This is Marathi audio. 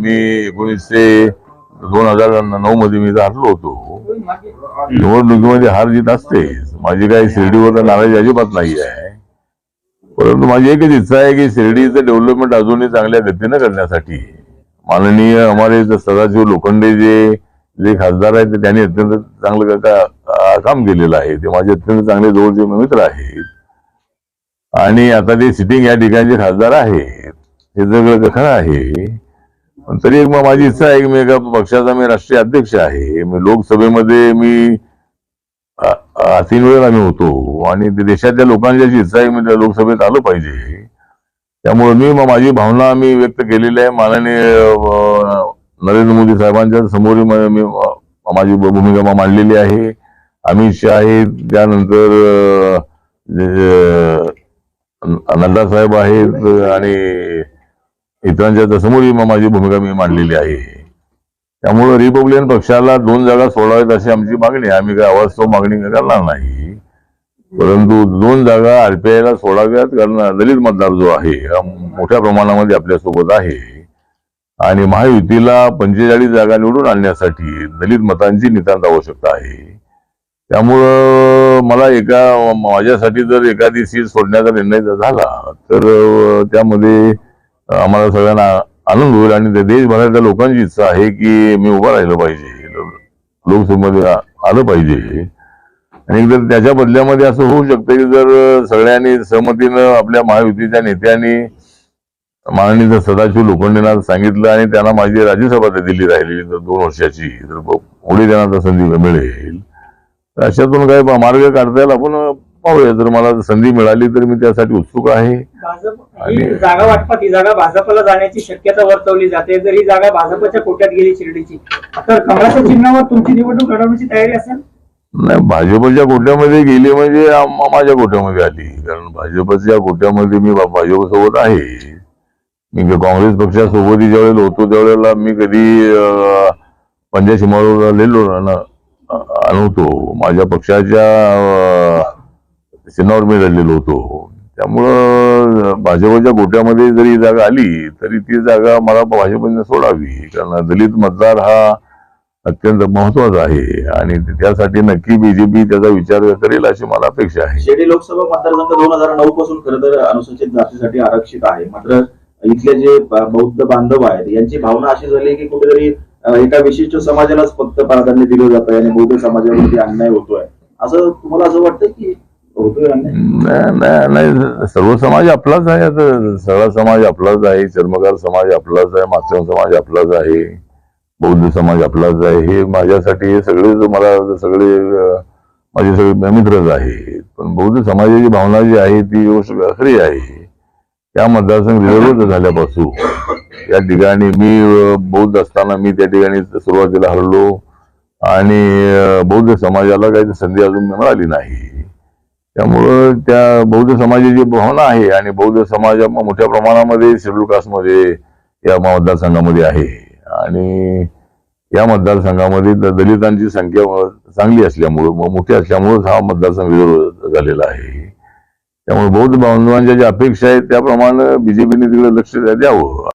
मी एकोणीसशे दोन हजार नऊ मध्ये मी हरलो होतो. निवडणुकीमध्ये हार जीत असते माझी काही शिर्डीवर नाराजी अजिबात नाही आहे. परंतु माझी एकच इच्छा आहे की शिर्डीचं डेव्हलपमेंट अजूनही चांगल्या गतीनं करण्यासाठी. माननीय हमारे सदाशिव लोखंडे जे जे खासदार आहेत ते त्यांनी अत्यंत चांगलं काम केलेलं आहे. ते माझे अत्यंत चांगले जवळचे मित्र आहेत. आणि आता ते सिटिंग या ठिकाणचे खासदार आहेत. हे सगळं खरं आहे. पण तरी एक मग माझी इच्छा आहे की मी एका पक्षाचा मी राष्ट्रीय अध्यक्ष आहे. मी लोकसभेमध्ये मी तीन वेळेला मी होतो. आणि ते देशातल्या लोकांची अशी इच्छा आहे मी त्या लोकसभेत आलो पाहिजे. त्यामुळे मी मग माझी भावना मी व्यक्त केलेली आहे. माननीय नरेंद्र मोदी साहेबांच्या समोर मी माझी भूमिका मांडलेली आहे. अमित शहा आहेत त्यानंतर नड्डा साहेब आहेत आणि इतरांच्या समोरही मग माझी भूमिका मी मांडलेली आहे. त्यामुळं रिपब्लिकन पक्षाला दोन जागा सोडाव्यात अशी आमची मागणी आहे. आम्ही काय अवास्तव मागणी करणार नाही. परंतु दोन जागा आरपीआयला सोडाव्यात कारण दलित मतदार जो आहे हा मोठ्या प्रमाणामध्ये आपल्यासोबत आहे. आणि महायुतीला पंचेचाळीस जागा निवडून आणण्यासाठी दलित मतांची नितांत आवश्यकता आहे. त्यामुळं मला एका माझ्यासाठी जर एखादी सीट सोडण्याचा निर्णय जर झाला तर त्यामध्ये आम्हाला सगळ्यांना आनंद होईल आणि देशभरातल्या लोकांची इच्छा आहे की मी उभं राहिलं पाहिजे. लोकसभेमध्ये आलं पाहिजे. आणि एकदा त्याच्या बदल्यामध्ये असं होऊ शकतं की जर सगळ्यांनी सहमतीनं आपल्या महायुतीच्या नेत्यांनी माननीय सदाशिव लोखंडेंना सांगितलं आणि त्यांना माझी राज्यसभा ते दिली राहिली तर दोन वर्षाची तर पुढे त्यांना संधी मिळेल. अशातून काही मार्ग काढता येईल. आपण पाहूया. जर मला संधी मिळाली तर मी त्यासाठी उत्सुक आहे. भाजप ही आणि- जागा वाटपात ही जागा भाजपला जाण्याची शक्यता वर्तवली जाते. जर ही जागा भाजपच्या कोट्यात गेली शिर्डीची तर कमळाच्या चिन्हावर तुमची निवडणूक लढवण्याची तयारी असेल? नाही भाजपच्या कोट्यामध्ये गेली म्हणजे आम- माझ्या कोट्यामध्ये आली. कारण भाजपच्या कोट्यामध्ये मी भा- भाजपसोबत आहे. मी क- काँग्रेस पक्षासोबत ज्यावेळेला होतो त्यावेळेला मी कधी अं, पंजाब शिमाळूला लिहिलो न- अ- नव्हतो माझ्या पक्षाच्या अं, चिन्हावर झालेलो होतो. त्यामुळं भाजपच्या गोट्यामध्ये जरी जागा आली तरी ती जागा मला भाजपने सोडावी. कारण दलित मतदार हा अत्यंत महत्त्वाचा आहे. आणि त्यासाठी नक्की बीजेपी त्याचा विचार करेल अशी मला अपेक्षा आहे. शेडी लोकसभा मतदारसंघ दोन हजार नऊ पासून खरं तर अनुसूचित जातीसाठी आरक्षित आहे. मात्र इथले जे बौद्ध बांधव आहेत यांची भावना अशी झाली की कुठेतरी एका विशिष्ट समाजालाच फक्त प्राधान्य दिलं जात आहे आणि बौद्ध समाजावरती अन्याय होतोय. असं तुम्हाला असं वाटतं की नाही- नाही नाही, सर्व समाज आपलाच आहे. आता सगळा समाज आपलाच आहे. चर्मकार समाज आपलाच आहे. माध्यम समाज आपलाच आहे. बौद्ध समाज आपलाच आहे. हे माझ्यासाठी हे सगळे मला सगळे माझे सगळे मित्रच आहेत. पण बौद्ध समाजाची भावना जी आहे ती गोष्ट खरी आहे. त्या मतदारसंघ रिझर्व झाल्यापासून या ठिकाणी मी बौद्ध असताना मी त्या ठिकाणी सुरुवातीला हरलो. आणि बौद्ध समाजाला काही संधी अजून मिळाली नाही. त्यामुळं त्या बौद्ध समाजाची भावना आहे आणि बौद्ध समाज मोठ्या प्रमाणामध्ये शेड्यूल कास्टमध्ये या मतदारसंघामध्ये आहे. आणि या मतदारसंघामध्ये दलितांची संख्या चांगली असल्यामुळं मोठी असल्यामुळं हा मतदारसंघ झालेला आहे. त्यामुळे बौद्ध बांधवांच्या ज्या अपेक्षा आहेत त्याप्रमाणे बीजेपीने तिकडे लक्ष द्यावं.